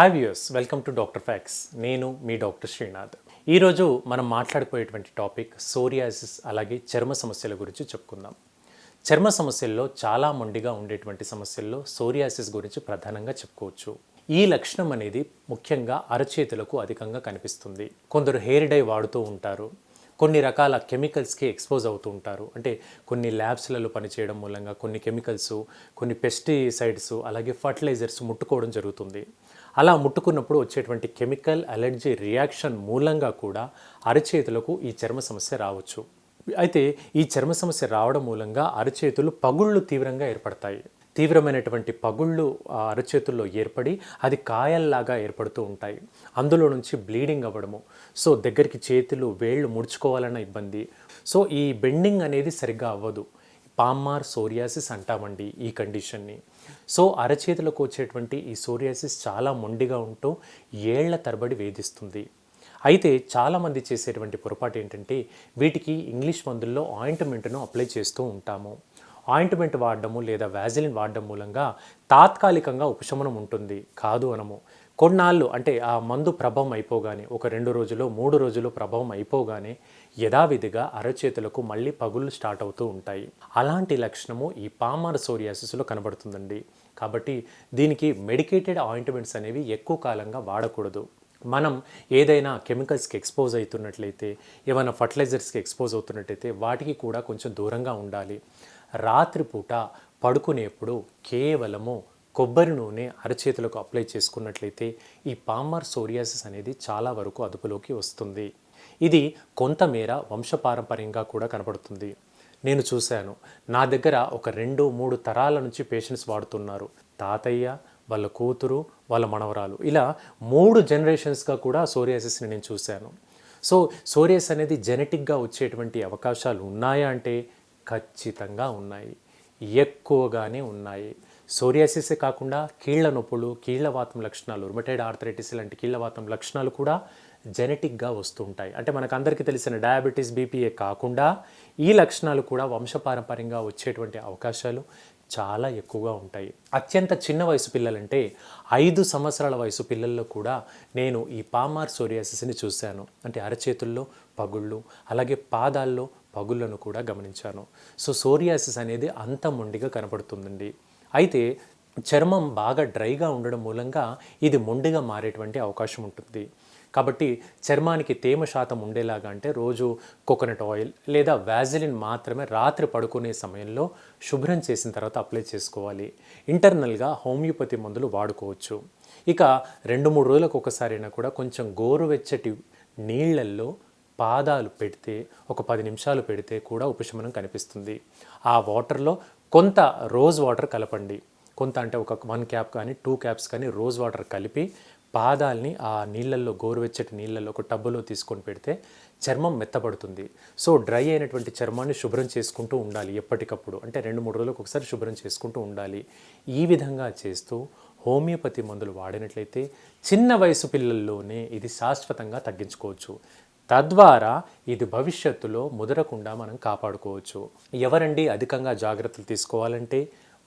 Hi views welcome to doctor facts నేను మీ doctor Srinath ఈరోజు మనం మాట్లాడుకునేటువంటి టాపిక్ సోరియాసిస్ అలాగే చర్మ సమస్యల గురించి చెప్పుకుందాం. చర్మ సమస్యల్లో చాలా మొండిగా ఉండేటువంటి సమస్యల్లో సోరియాసిస్ గురించి ప్రధానంగా చెప్పుకోవచ్చు. ఈ లక్షణం అనేది ముఖ్యంగా అరచేతులకు అధికంగా కనిపిస్తుంది. కొందరు హెయిర్ డై వాడుతూ ఉంటారు. కొన్ని రకాల కెమికల్స్కి ఎక్స్పోజ్ అవుతూ ఉంటారు. అంటే కొన్ని ల్యాబ్స్లలో పనిచేయడం మూలంగా కొన్ని కెమికల్స్ కొన్ని పెస్టిసైడ్స్ అలాగే ఫర్టిలైజర్స్ ముట్టుకోవడం జరుగుతుంది. అలా ముట్టుకున్నప్పుడు వచ్చేటువంటి కెమికల్ అలర్జీ రియాక్షన్ మూలంగా కూడా అరచేతులకు ఈ చర్మ సమస్య రావచ్చు. అయితే ఈ చర్మ సమస్య రావడం మూలంగా అరచేతులు పగుళ్ళు తీవ్రంగా ఏర్పడతాయి. తీవ్రమైనటువంటి పగుళ్ళు అరచేతుల్లో ఏర్పడి అది కాయల్లాగా ఏర్పడుతూ ఉంటాయి. అందులో నుంచి బ్లీడింగ్ అవ్వడము. సో దగ్గరికి చేతులు వేళ్ళు ముడుచుకోవాలన్న ఇబ్బంది. సో ఈ బెండింగ్ అనేది సరిగ్గా అవ్వదు. పామ్మార్ సోరియాసిస్ అంటామండి ఈ కండిషన్ని. సో అరచేతులకు వచ్చేటువంటి ఈ సోరియాసిస్ చాలా మొండిగా ఉంటూ ఏళ్ళ తరబడి వేధిస్తుంది. అయితే చాలామంది చేసేటువంటి పొరపాటు ఏంటంటే వీటికి ఇంగ్లీష్ మందుల్లో ఆయింట్మెంట్ను అప్లై చేస్తూ ఉంటాము. ఆయింట్మెంట్ వాడడము లేదా వ్యాజిలిన్ వాడడం మూలంగా తాత్కాలికంగా ఉపశమనం ఉంటుంది. కాదు అనము. కొన్నాళ్ళు అంటే ఆ మందు ప్రభావం అయిపోగానే ఒక రెండు రోజులు మూడు రోజులు ప్రభావం అయిపోగానే యథావిధిగా అరచేతులకు మళ్ళీ పగుళ్ళు స్టార్ట్ అవుతూ ఉంటాయి. అలాంటి లక్షణము ఈ పామర్ సోరియాసిస్లో కనబడుతుందండి. కాబట్టి దీనికి మెడికేటెడ్ ఆయింట్మెంట్స్ అనేవి ఎక్కువ కాలంగా వాడకూడదు. మనం ఏదైనా కెమికల్స్కి ఎక్స్పోజ్ అవుతున్నట్లయితే ఏమైనా ఫర్టిలైజర్స్కి ఎక్స్పోజ్ అవుతున్నట్లయితే వాటికి కూడా కొంచెం దూరంగా ఉండాలి. రాత్రిపూట పడుకునేప్పుడు కేవలము కొబ్బరి నూనె అరచేతులకు అప్లై చేసుకున్నట్లయితే ఈ పామర్ సోరియాసిస్ అనేది చాలా వరకు అదుపులోకి వస్తుంది. ఇది కొంతమేర వంశపారంపర్యంగా కూడా కనబడుతుంది. నేను చూశాను. నా దగ్గర ఒక రెండు మూడు తరాల నుంచి పేషెంట్స్ వాడుతున్నారు. తాతయ్య వాళ్ళ కూతురు వాళ్ళ మనవరాలు. ఇలా మూడు జనరేషన్స్గా కూడా సోరియాసిస్ని నేను చూశాను. సో సోరియాస్ అనేది జెనెటిక్గా వచ్చేటువంటి అవకాశాలు ఉన్నాయా అంటే ఖచ్చితంగా ఉన్నాయి. ఎక్కువగానే ఉన్నాయి. సోరియాసిసే కాకుండా కీళ్ళ నొప్పులు కీళ్ళవాతం లక్షణాలు రుమటైడ్ ఆర్థరైటిస్ లాంటి కీళ్ళవాతం లక్షణాలు కూడా జెనెటిక్గా వస్తుంటాయి అంటే మనకు అందరికీ తెలిసిన డయాబెటీస్ బీపీఏ కాకుండా ఈ లక్షణాలు కూడా వంశపారంపర్యంగా వచ్చేటువంటి అవకాశాలు. చాలా ఎక్కువగా ఉంటాయి. అత్యంత చిన్న వయసు పిల్లలంటే ఐదు సంవత్సరాల వయసు పిల్లల్లో కూడా నేను ఈ పామార్ సోరియాసిస్ని చూశాను. అంటే అరచేతుల్లో పగుళ్ళు అలాగే పాదాల్లో పగుళ్ళను కూడా గమనించాను. సో సోరియాసిస్ అనేది అంత మొండిగా కనపడుతుందండి. అయితే చర్మం బాగా డ్రైగా ఉండడం మూలంగా ఇది మొండిగా మారేటువంటి అవకాశం ఉంటుంది. కాబట్టి చర్మానికి తేమ శాతం ఉండేలాగా అంటే రోజు కోకోనట్ ఆయిల్ లేదా వ్యాజిలిన్ మాత్రమే రాత్రి పడుకునే సమయంలో శుభ్రం చేసిన తర్వాత అప్లై చేసుకోవాలి. ఇంటర్నల్గా హోమియోపతి మందులు వాడుకోవచ్చు. ఇక రెండు మూడు రోజులకు ఒకసారైనా కూడా కొంచెం గోరువెచ్చటి నీళ్ళల్లో పాదాలు పెడితే ఒక పది నిమిషాలు పెడితే కూడా ఉపశమనం కనిపిస్తుంది. ఆ వాటర్లో కొంత రోజ్ వాటర్ కలపండి. కొంత అంటే ఒక వన్ క్యాప్ కానీ టూ క్యాప్స్ కానీ రోజ్ వాటర్ కలిపి పాదాల్ని ఆ నీళ్ళల్లో గోరువెచ్చటి నీళ్ళల్లో ఒక టబ్బులో తీసుకొని పెడితే చర్మం మెత్తబడుతుంది. సో డ్రై అయినటువంటి చర్మాన్ని శుభ్రం చేసుకుంటూ ఉండాలి ఎప్పటికప్పుడు. అంటే రెండు మూడు రోజులకు ఒకసారి శుభ్రం చేసుకుంటూ ఉండాలి. ఈ విధంగా చేస్తూ హోమియోపతి మందులు వాడినట్లయితే చిన్న వయసు పిల్లల్లోనే ఇది శాశ్వతంగా తగ్గించుకోవచ్చు. తద్వారా ఇది భవిష్యత్తులో ముదరకుండా మనం కాపాడుకోవచ్చు. ఎవరండి అధికంగా జాగ్రత్తలు తీసుకోవాలంటే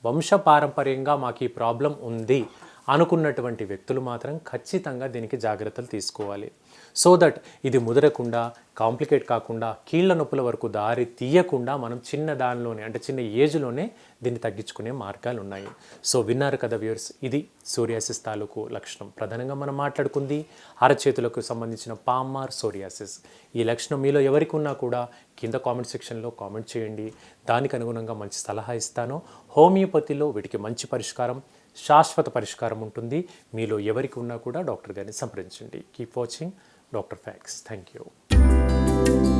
వంశపారంపర్యంగా మాకు ఈ ప్రాబ్లం ఉంది అనుకున్నటువంటి వ్యక్తులు మాత్రం ఖచ్చితంగా దీనికి జాగ్రత్తలు తీసుకోవాలి. సో దట్ ఇది ముదరకుండా కాంప్లికేట్ కాకుండా కీళ్ళ నొప్పుల వరకు దారి తీయకుండా మనం చిన్న దానిలోనే అంటే చిన్న ఏజ్లోనే దీన్ని తగ్గించుకునే మార్గాలు ఉన్నాయి. సో విన్నారు కదా వ్యూర్స్ ఇది సోరియాసిస్ తాలూకు లక్షణం. ప్రధానంగా మనం మాట్లాడుకుంది అరచేతులకు సంబంధించిన పామార్ సోరియాసిస్. ఈ లక్షణం మీలో ఎవరికి ఉన్నా కూడా కింద కామెంట్ సెక్షన్లో కామెంట్ చేయండి. దానికి అనుగుణంగా మంచి సలహా ఇస్తాను. హోమియోపతిలో వీటికి మంచి పరిష్కారం శాశ్వత పరిష్కారం ఉంటుంది. మీలో ఎవరికి ఉన్నా కూడా డాక్టర్ గారిని సంప్రదించండి. Keep watching doctor facts thank you